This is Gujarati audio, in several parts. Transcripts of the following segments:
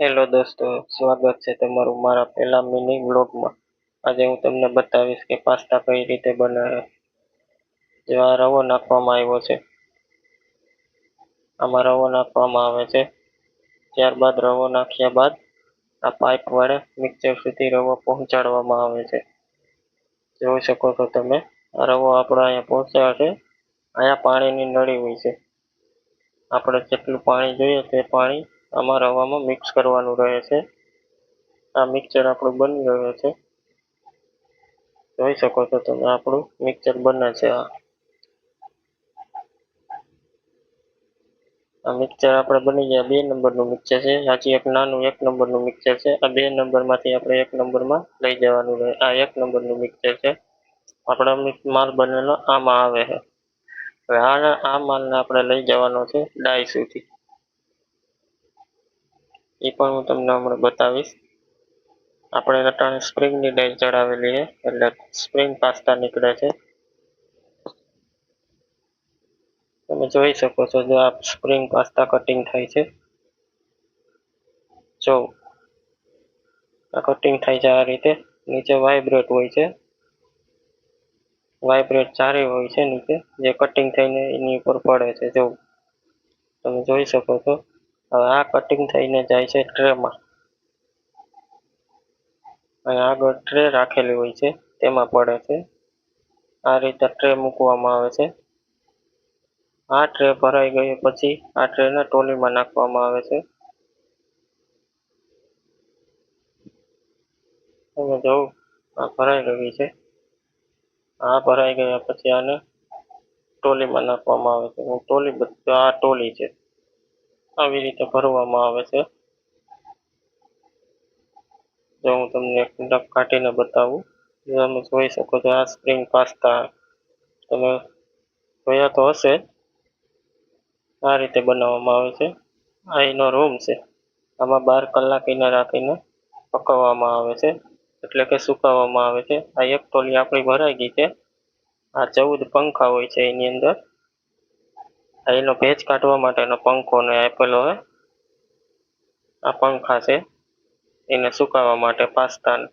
હેલો દોસ્તો, સ્વાગત છે તમારું મારા પહેલા મિની વ્લોગમાં આજે હું તમને બતાવીશ કે પાસ્તા કઈ રીતે બનાવે. જો આ રવો નાખવામાં આવ્યો છે. આમાં રવો નાખવામાં આવે છે. ત્યારબાદ રવો નાખ્યા બાદ આ પાઇપ વડે મિક્સર સુધી રવો પહોંચાડવામાં આવે છે. જોઈ શકો છો તમે, આ રવો આપણો અહીંયા પહોંચ્યા છે. અહીંયા પાણીની નળી હોય છે. આપણે જેટલું પાણી જોઈએ તે પાણી આમાં રવામાં મિક્સ કરવાનું રહે છે. આ મિક્સર આપણું બની રહ્યું છે. જોઈ શકો છો તમે આપણું મિક્સર બને છે આ. આ મિક્સર આપણે બની ગયા બે નંબરનું મિક્સર છે. હજી એક, નાનું એક નંબરનું મિક્સર છે. આ બે નંબરમાંથી આપણે એક નંબરમાં લઈ જવાનું રહે. આ એક નંબરનું મિક્સર છે. આપણા માલ બનેલો આમાં આવે છે. હવે આના આ માલને આપણે લઈ જવાનો છે ડાઈ સુધી એ પણ હું તમને હમણાં બતાવીશ. આપણે અટાણે સ્પ્રિંગની ડાઈ ચડાવેલી છે, એટલે સ્પ્રિંગ પાસ્તા નીકળે છે. તમે જોઈ શકો છો જો આ સ્પ્રિંગ પાસ્તા કટિંગ થાય છે. જો આ કટિંગ થાય છે આ રીતે, નીચે વાઇબ્રેટ હોય છે. વાઇબ્રેટ ચારે હોય છે નીચે, જે કટિંગ થઈને એની ઉપર પડે છે. જો તમે જોઈ શકો છો હવે આ કટિંગ થઈને જાય છે ટ્રેમાં. અને આગળ ટ્રે રાખેલી હોય છે, તેમાં પડે છે. આ રીતે ટ્રે મૂકવામાં આવે છે. આ ટ્રે ભરાઈ ગઈ પછી આ ટ્રેને ટ્રોલીમાં નાખવામાં આવે છે. તમે જોવું, આ ભરાઈ ગઈ છે. આ ભરાઈ ગયા પછી આને ટોલીમાં નાખવામાં આવે છે. હું ટોલી આ ટોલી છે. આવી રીતે ભરવામાં આવે છે. જો હું તમને એક ડક કાઢીને બતાવું તમે જોઈ શકો છો આ સ્પ્રિંગ પાસ્તા તમે જોયા તો હશે. આ રીતે બનાવવામાં આવે છે. આ એનો રૂમ છે. આમાં બાર કલાક એને રાખીને પકવવામાં આવે છે. એટલે કે સુકાવવામાં આવે છે. આ એક ટોલી આપણી ભરાઈ ગઈ છે. આ ચૌદ પંખા હોય છે એની અંદર. એનો ભેજ કાઢવા માટેનો પંખો ને આપેલો હોય આ પંખા છે. એને સુકાવવા માટે પાસ્તાને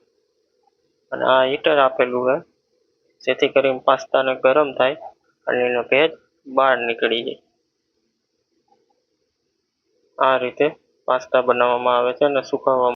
અને આ હીટર આપેલું છે જેથી કરીને પાસ્તાને ગરમ થાય અને એનો ભેજ બહાર નીકળી જાય. આ રીતે પાસ્તા બનાવવામાં આવે છે અને સુકાવવામાં